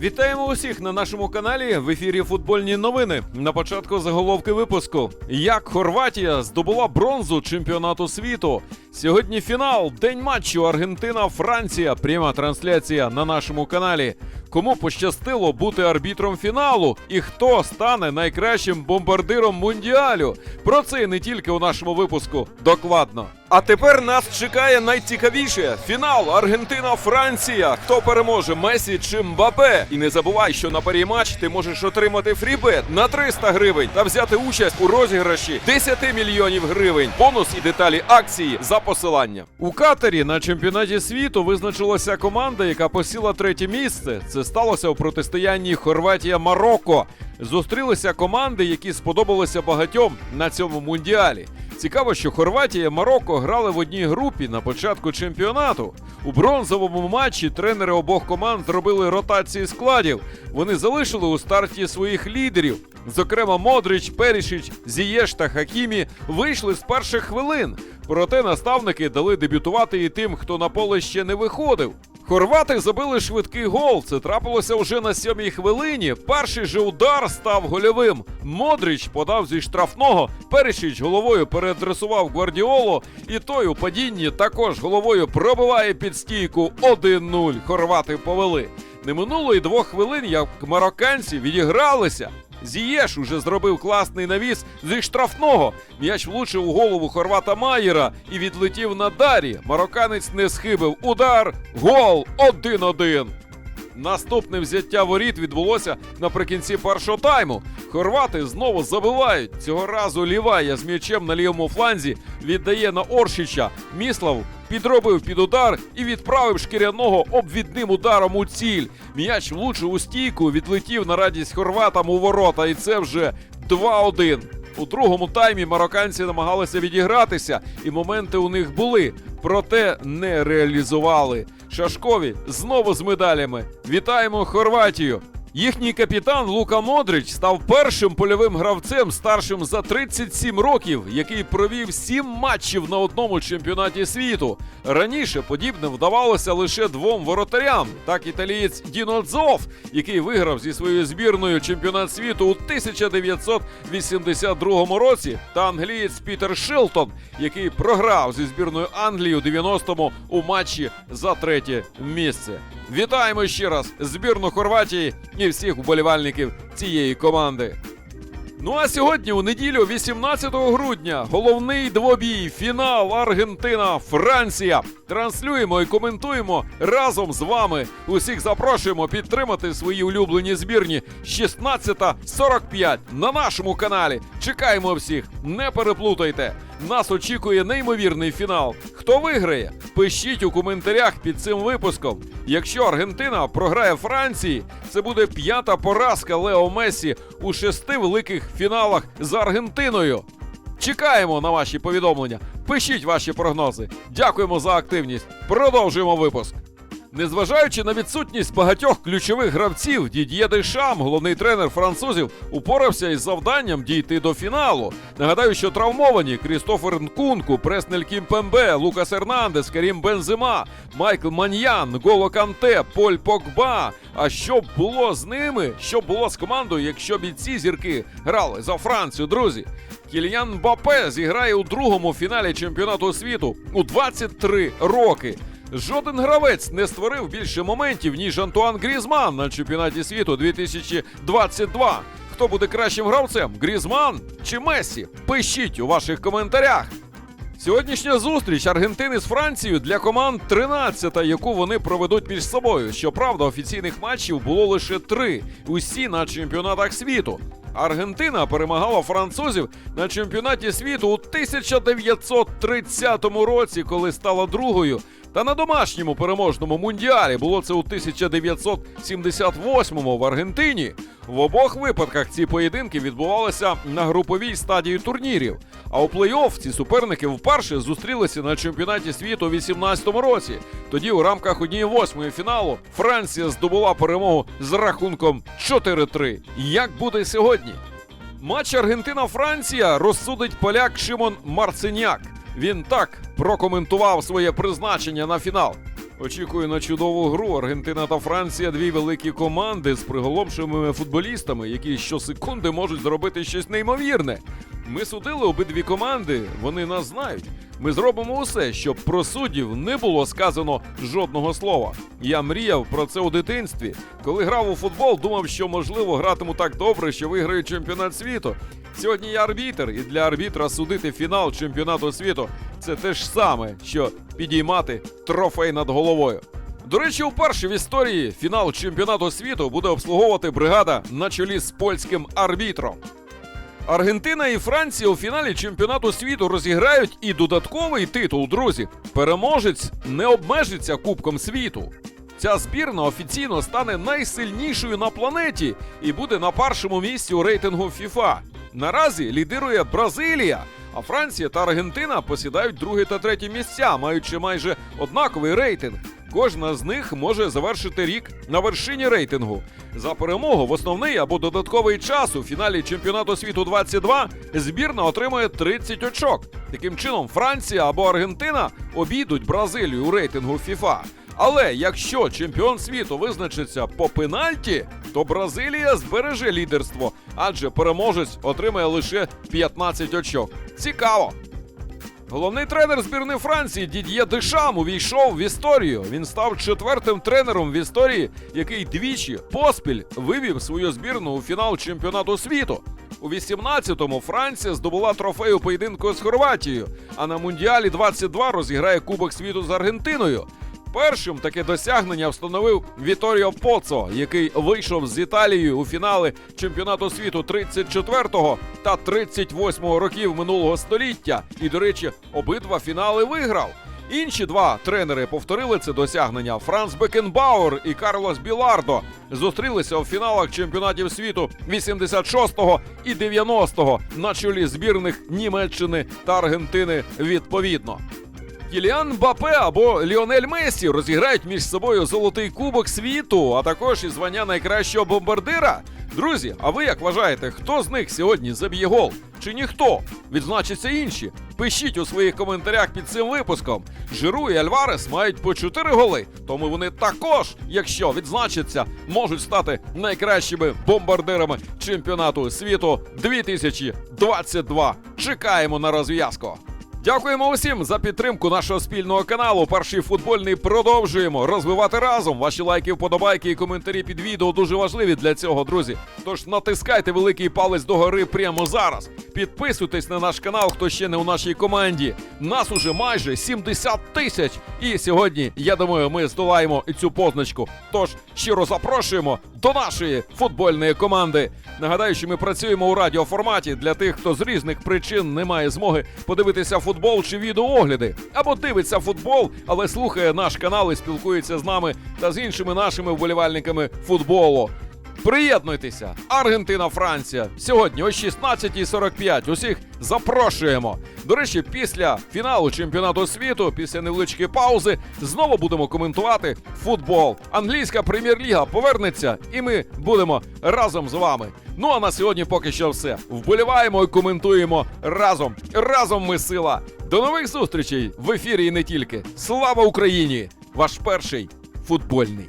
Вітаємо усіх на нашому каналі в ефірі футбольні новини. На початку заголовки випуску. Як Хорватія здобула бронзу чемпіонату світу. Сьогодні фінал, день матчу Аргентина-Франція. Пряма трансляція на нашому каналі. Кому пощастило бути арбітром фіналу і хто стане найкращим бомбардиром мундіалю? Про це і не тільки у нашому випуску. Докладно. А тепер нас чекає найцікавіше фінал Аргентина-Франція. Хто переможе Месі чи Мбапе? І не забувай, що на парі матч ти можеш отримати фрібет на 300 гривень та взяти участь у розіграші 10 мільйонів гривень. Бонус і деталі акції за посилання. У Катарі на чемпіонаті світу визначилася команда, яка посіла третє місце. Це сталося у протистоянні Хорватія-Марокко. Зустрілися команди, які сподобалися багатьом на цьому мундіалі. Цікаво, що Хорватія і Марокко грали в одній групі на початку чемпіонату. У бронзовому матчі тренери обох команд зробили ротації складів. Вони залишили у старті своїх лідерів. Зокрема, Модрич, Перішич, Зієш та Хакімі вийшли з перших хвилин. Проте наставники дали дебютувати і тим, хто на поле ще не виходив. Хорвати забили швидкий гол. Це трапилося вже на сьомій хвилині. Перший же удар став гольовим. Модрич подав зі штрафного. Перешіч головою переадресував Гвардіолу, і той у падінні також головою пробиває під стійку 1-0. Хорвати повели. Не минуло й двох хвилин, як марокканці відігралися. Зієш уже зробив класний навіс зі штрафного. М'яч влучив у голову хорвата Маєра і відлетів на дарі. Марокканець не схибив. Удар, гол 1-1. Наступне взяття воріт відбулося наприкінці першого тайму. Хорвати знову забивають. Цього разу Лівая з м'ячем на лівому фланзі віддає на Оршича. Міслав підробив під удар і відправив шкіряного обвідним ударом у ціль. М'яч влучив у стійку, відлетів на радість хорватам у ворота, і це вже 2-1. У другому таймі марокканці намагалися відігратися, і моменти у них були, проте не реалізували. Шашкові знову з медалями. Вітаємо Хорватію! Їхній капітан Лука Модрич став першим польовим гравцем старшим за 37 років, який провів 7 матчів на одному чемпіонаті світу. Раніше подібне вдавалося лише двом воротарям. Так італієць Діно Дзов, який виграв зі своєю збірною чемпіонат світу у 1982 році, та англієць Пітер Шилтон, який програв зі збірною Англії у 90-му у матчі за третє місце. Вітаємо ще раз збірну Хорватії і всіх вболівальників цієї команди. Ну а сьогодні, у неділю, 18 грудня, головний двобій, фінал Аргентина-Франція. Транслюємо і коментуємо разом з вами. Усіх запрошуємо підтримати свої улюблені збірні 16.45 на нашому каналі. Чекаємо всіх, не переплутайте. Нас очікує неймовірний фінал. Хто виграє? Пишіть у коментарях під цим випуском. Якщо Аргентина програє Франції, це буде п'ята поразка Лео Месі у шести великих фіналах з Аргентиною. Чекаємо на ваші повідомлення. Пишіть ваші прогнози. Дякуємо за активність. Продовжуємо випуск. Незважаючи на відсутність багатьох ключових гравців, Дід'є Дешам, головний тренер французів, упорався із завданням дійти до фіналу. Нагадаю, що травмовані Крістофер Нкунку, Преснель Кімпембе, Лукас Ернандес, Карім Бензима, Майкл Маньян, Голо Канте, Поль Погба. А що б було з ними? Що б було з командою, якщо б ці зірки грали за Францію, друзі? Кільян Мбапе зіграє у другому фіналі чемпіонату світу у 23 роки. Жоден гравець не створив більше моментів, ніж Антуан Грізман на чемпіонаті світу 2022. Хто буде кращим гравцем? Грізман чи Мессі? Пишіть у ваших коментарях. Сьогоднішня зустріч Аргентини з Францією для команд 13-та, яку вони проведуть між собою. Щоправда, офіційних матчів було лише три, усі на чемпіонатах світу. Аргентина перемагала французів на чемпіонаті світу у 1930 році, коли стала другою. Та на домашньому переможному мундіалі було це у 1978-му в Аргентині. В обох випадках ці поєдинки відбувалися на груповій стадії турнірів. А у плей-офф ці суперники вперше зустрілися на чемпіонаті світу у 18-му році. Тоді у рамках однієї восьмої фіналу Франція здобула перемогу з рахунком 4-3. Як буде сьогодні? Матч Аргентина-Франція розсудить поляк Шимон Марциняк. Він так прокоментував своє призначення на фінал. Очікую на чудову гру. Аргентина та Франція дві великі команди з приголомшими футболістами, які щосекунди можуть зробити щось неймовірне. Ми судили обидві команди, вони нас знають. Ми зробимо усе, щоб про суддів не було сказано жодного слова. Я мріяв про це у дитинстві. Коли грав у футбол, думав, що можливо гратиму так добре, що виграю чемпіонат світу. Сьогодні я арбітр, і для арбітра судити фінал чемпіонату світу це те ж саме, що підіймати трофей над головою. До речі, вперше в історії фінал чемпіонату світу буде обслуговувати бригада на чолі з польським арбітром. Аргентина і Франція у фіналі чемпіонату світу розіграють і додатковий титул, друзі. Переможець не обмежиться Кубком світу. Ця збірна офіційно стане найсильнішою на планеті і буде на першому місці у рейтингу FIFA. Наразі лідирує Бразилія, а Франція та Аргентина посідають друге та третє місця, маючи майже однаковий рейтинг. Кожна з них може завершити рік на вершині рейтингу. За перемогу в основний або додатковий час у фіналі чемпіонату світу 22 збірна отримує 30 очок. Таким чином, Франція або Аргентина обійдуть Бразилію у рейтингу FIFA. Але якщо чемпіон світу визначиться по пенальті, то Бразилія збереже лідерство, адже переможець отримає лише 15 очок. Цікаво. Головний тренер збірної Франції Дід'є Дешам увійшов в історію. Він став четвертим тренером в історії, який двічі поспіль вивів свою збірну у фінал чемпіонату світу. У 18-му Франція здобула трофей у поєдинку з Хорватією, а на Мундіалі 22 розіграє Кубок світу з Аргентиною. Першим таке досягнення встановив Віторіо Поцо, який вийшов з Італією у фінали чемпіонату світу 34-го та 38-го років минулого століття. І, до речі, обидва фінали виграв. Інші два тренери повторили це досягнення. Франц Бекенбауер і Карлос Білардо зустрілися у фіналах чемпіонатів світу 86-го і 90-го на чолі збірних Німеччини та Аргентини відповідно. Кіліан Бапе або Ліонель Месі розіграють між собою золотий кубок світу, а також і звання найкращого бомбардира. Друзі, а ви як вважаєте, хто з них сьогодні заб'є гол? Чи ніхто? Відзначаться інші. Пишіть у своїх коментарях під цим випуском. Жиру і Альварес мають по 4 голи, тому вони також, якщо відзначаться, можуть стати найкращими бомбардирами чемпіонату світу 2022. Чекаємо на розв'язку. Дякуємо усім за підтримку нашого спільного каналу. Перший футбольний продовжуємо розвивати разом. Ваші лайки, вподобайки і коментарі під відео дуже важливі для цього, друзі. Тож натискайте великий палець догори прямо зараз. Підписуйтесь на наш канал, хто ще не у нашій команді. Нас уже майже 70 тисяч. І сьогодні, я думаю, ми здолаємо цю позначку. Тож щиро запрошуємо до нашої футбольної команди. Нагадаю, що ми працюємо у радіоформаті для тих, хто з різних причин не має змоги подивитися футбол чи відеоогляди, або дивиться футбол, але слухає наш канал і спілкується з нами та з іншими нашими вболівальниками футболу. Приєднуйтеся! Аргентина, Франція. Сьогодні о 16.45. Усіх запрошуємо. До речі, після фіналу чемпіонату світу, після невеличкої паузи, знову будемо коментувати футбол. Англійська прем'єр-ліга повернеться, і ми будемо разом з вами. Ну а на сьогодні поки що все. Вболіваємо і коментуємо разом. Разом ми сила. До нових зустрічей в ефірі і не тільки. Слава Україні! Ваш перший футбольний.